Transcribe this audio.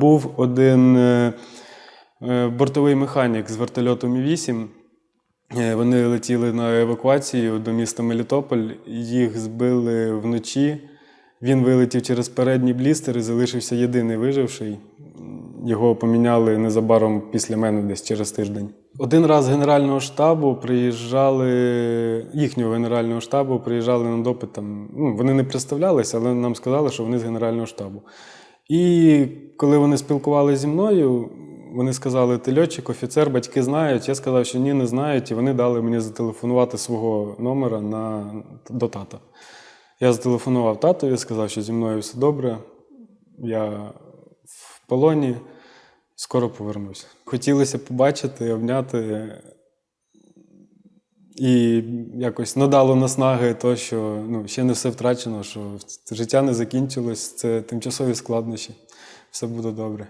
був один е, е, бортовий механік з вертольоту Мі-8. Е, Вони летіли на евакуацію до міста Мелітополь. Їх збили вночі. Він вилетів через передній блістер і залишився єдиний виживший. Його поміняли незабаром після мене, десь через тиждень. Один раз Генерального штабу приїжджали, їхнього Генерального штабу приїжджали на допит. Там, ну, вони не представлялися, але нам сказали, що вони з Генерального штабу. І коли вони спілкувалися зі мною, вони сказали, ти льотчик, офіцер, батьки знають. Я сказав, що ні, не знають, і вони дали мені зателефонувати свого номера на, до тата. Я зателефонував татові, сказав, що зі мною все добре. Я в полоні, скоро повернуся. Хотілося побачити, обняти. І якось надало наснаги, то, що ну, ще не все втрачено, що життя не закінчилось, це тимчасові складнощі. Все буде добре.